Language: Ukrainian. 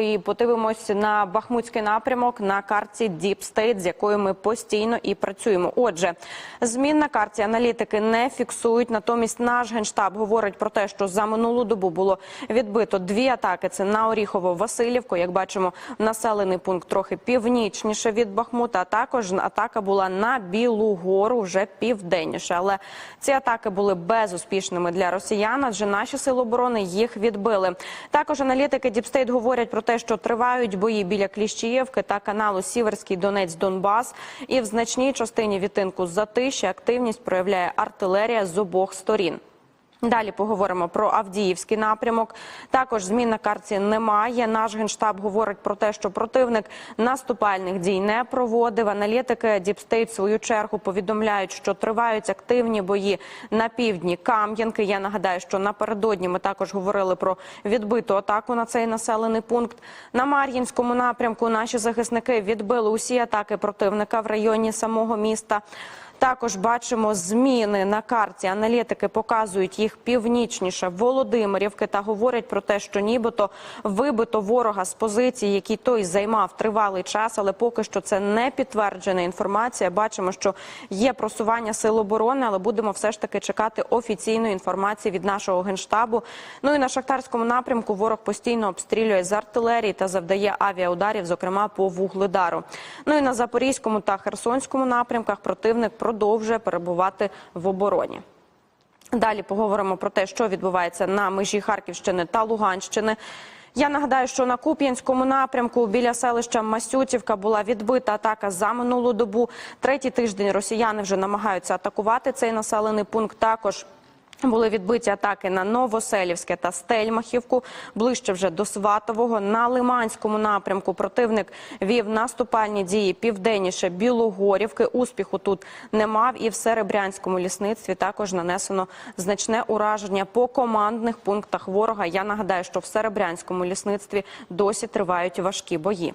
І подивимось на Бахмутський напрямок на карті Deep State, з якою ми постійно і працюємо. Отже, змін на карті аналітики не фіксують. Натомість наш генштаб говорить про те, що за минулу добу було відбито дві атаки. Це на Оріхово-Васильівку. Як бачимо, населений пункт трохи північніше від Бахмута. А також атака була на Білу Гору вже південніше. Але ці атаки були безуспішними для росіян, адже наші сили оборони їх відбили. Також аналітики Deep State говорять про те, що тривають бої біля Кліщіївки та каналу Сіверський Донець Донбас. І в значній частині відтинку затиші активність проявляє артилерія з обох сторін. Далі поговоримо про Авдіївський напрямок. Також змін на карті немає. Наш генштаб говорить про те, що противник наступальних дій не проводив. Аналітики State, в свою чергу повідомляють, що тривають активні бої на півдні Кам'янки. Я нагадаю, що напередодні ми також говорили про відбиту атаку на цей населений пункт. На Мар'їнському напрямку наші захисники відбили усі атаки противника в районі самого міста. Також бачимо зміни на карті. Аналітики показують їх північніше Володимирівки та говорять про те, що нібито вибито ворога з позиції, які той займав тривалий час, але поки що це не підтверджена інформація. Бачимо, що є просування сил оборони, але будемо все ж таки чекати офіційної інформації від нашого генштабу. Ну і на шахтарському напрямку ворог постійно обстрілює з артилерії та завдає авіаударів, зокрема по вугледару. Ну і на запорізькому та херсонському напрямках противник продовжує перебувати в обороні. Далі поговоримо про те, що відбувається на межі Харківщини та Луганщини. Я нагадаю, що на Куп'янському напрямку біля селища Масютівка була відбита атака за минулу добу. Третій тиждень росіяни вже намагаються атакувати цей населений пункт. Також були відбиті атаки на Новоселівське та Стельмахівку, ближче вже до Сватового. На Лиманському напрямку противник вів наступальні дії південніше Білогорівки. Успіху тут не мав. І в Серебрянському лісництві також нанесено значне ураження по командних пунктах ворога. Я нагадаю, що в Серебрянському лісництві досі тривають важкі бої.